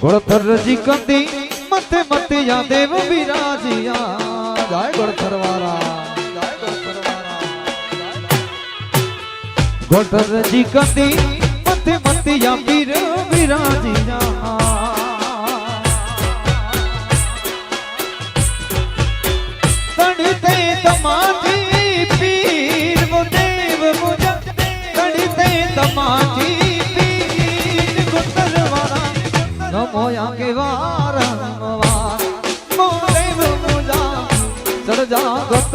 ગોળથરજી કંદી મતે મતે યા દેવ બિરાજિયા જય ગોળથરવાળા જય ગોળથરવાળા ગોળથરજી કંદી મતે મતે યા પીર બિરાજિયા તણતે તમાજી પીર મુદેવ મુજા તણતે તમાજી નમો યાકે વારંવાર મુદેવ મુજા સરજાગત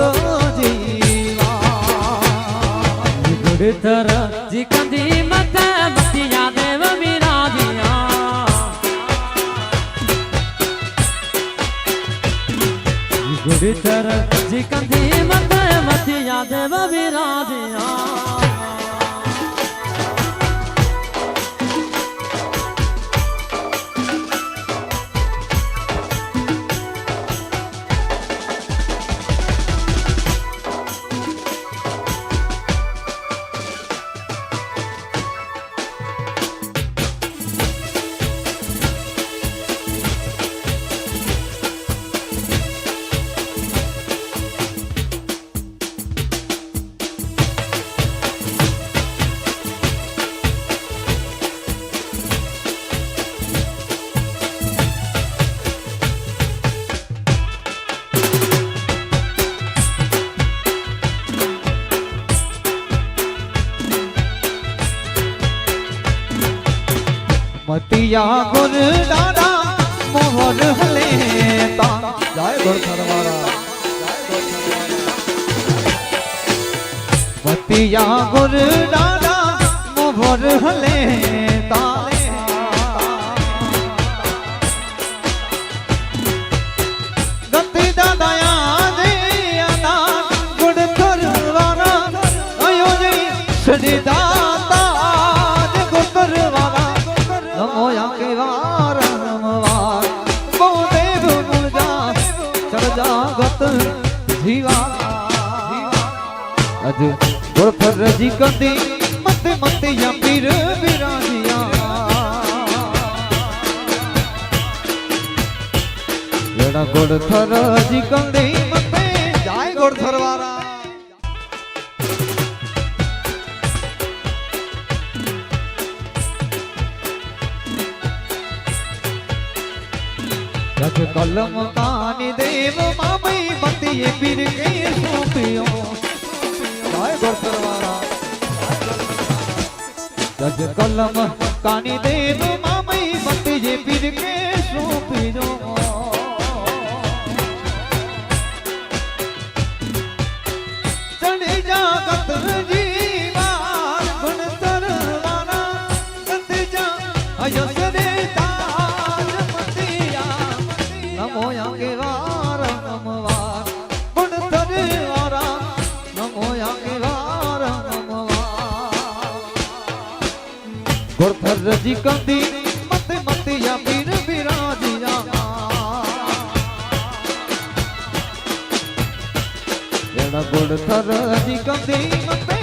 જીવા. ગુડથર જી કંદી મત બતિયા દેવ વિરાજિયા. ગુડથર જી કંદી મત બતિયા દેવ વિરાજિયા. મતિયા ગુર દાદા મોહર લેતા જય ગુર ગોળથરવાળા મતિયા ગુર દાદા મોહર હલે નમો યાકે વાર નમવાર બહુ દેવ મુજા ચરજા ગત જીવા. અજ ગોળફર રજી કંદી મતે મતે યા પીર બિરાજિયા. એડા ગોળથર રજી કંદી મતે જાય ગોળથર વાળા રખ કલમ કાની દેવ મામી બતીએ પીર કે સોંપ્યો જય ગોરસરવાળા રજ કલમ કાની દેવ મામી બતીએ પીર કે રજી કંદી મતે મતે યા પીર બિરાજિયા ગોળ થર રજી કંદી મતે